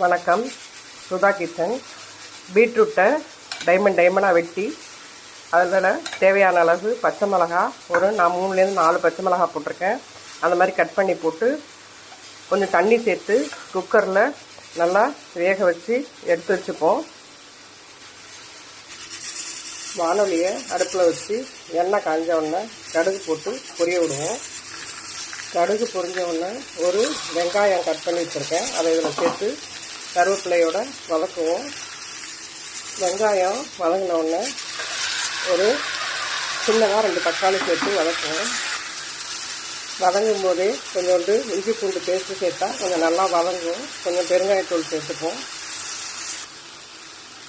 வணக்கம். சுதா கிச்சன். பீட்ரூட்டை டைமண்ட் டைமண்டாக வெட்டி அதில் தேவையான அளவு பச்சை மிளகா ஒரு நான் மூணுலேருந்து நாலு பச்சை மிளகா போட்டிருக்கேன். அந்த மாதிரி கட் பண்ணி போட்டு கொஞ்சம் தண்ணி சேர்த்து குக்கரில் நல்லா வேக வச்சு எடுத்து வச்சுப்போம். வானொலியை அடுப்பில் வச்சு எண்ணெய் காஞ்ச உடனே கடுகு போட்டு பொரிய விடுவோம். கடுகு பொரிஞ்ச உடனே ஒரு வெங்காயம் கட் பண்ணி வச்சுருக்கேன். அதை இதில் சேர்த்து கருவேப்பிலையோட வதக்குவோம். வெங்காயம் வதங்கினோடனே ஒரு சின்னதாக ரெண்டு தக்காளி சேர்த்து வதக்குவோம். வதங்கும் போதே கொஞ்சோண்டு இஞ்சி பூண்டு பேஸ்ட்டு சேர்த்தா கொஞ்சம் நல்லா வதங்கும். கொஞ்சம் பெருங்காயத்தூள் சேர்த்துப்போம்.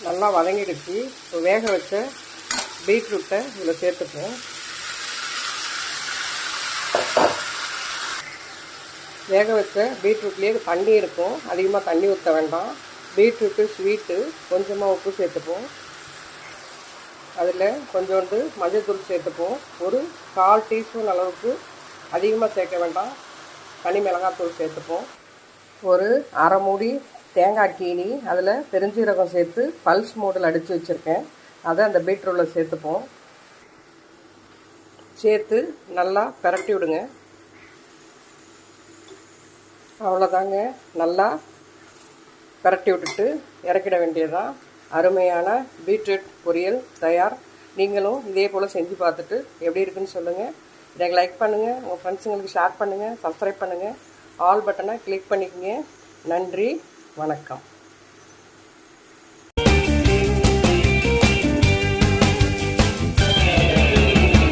நல்லா வதங்கிடுச்சு. வேக வச்ச பீட்ரூட்டை இதில் சேர்த்துப்போம். வேக வச்ச பீட்ரூட்லேயே தண்ணி இருக்கும். அதிகமாக தண்ணி ஊற்ற வேண்டாம். பீட்ரூட்டு ஸ்வீட்டு கொஞ்சமாக உப்பு சேர்த்துப்போம். அதில் கொஞ்சோண்டு மஞ்சள்தூள் சேர்த்துப்போம். ஒரு கால் டீஸ்பூன் அளவுக்கு அதிகமாக சேர்க்க வேண்டாம். தனி மிளகாத்தூள் சேர்த்துப்போம். ஒரு அரை மூடி தேங்காய் கீனி அதில் பெருஞ்சீரகம் சேர்த்து பல்ஸ் மோடில் அடித்து வச்சுருக்கேன். அதை அந்த பீட்ரூட்டில் சேர்த்துப்போம். சேர்த்து நல்லா பிரட்டி விடுங்க. அவ்வளோதாங்க நல்லா பரட்டி விட்டுட்டு இறக்கிட வேண்டியதுதான். அருமையான பீட்ரூட் பொரியல் தயார். நீங்களும் இதே போல் செஞ்சு பார்த்துட்டு எப்படி இருக்குன்னு சொல்லுங்கள் எனக்கு லைக் பண்ணுங்கள் உங்கள் ஃப்ரெண்ட்ஸுங்களுக்கு ஷேர் பண்ணுங்கள் சப்ஸ்கிரைப் பண்ணுங்கள் ஆல் பட்டனை கிளிக் பண்ணிக்கோங்க. நன்றி. வணக்கம்.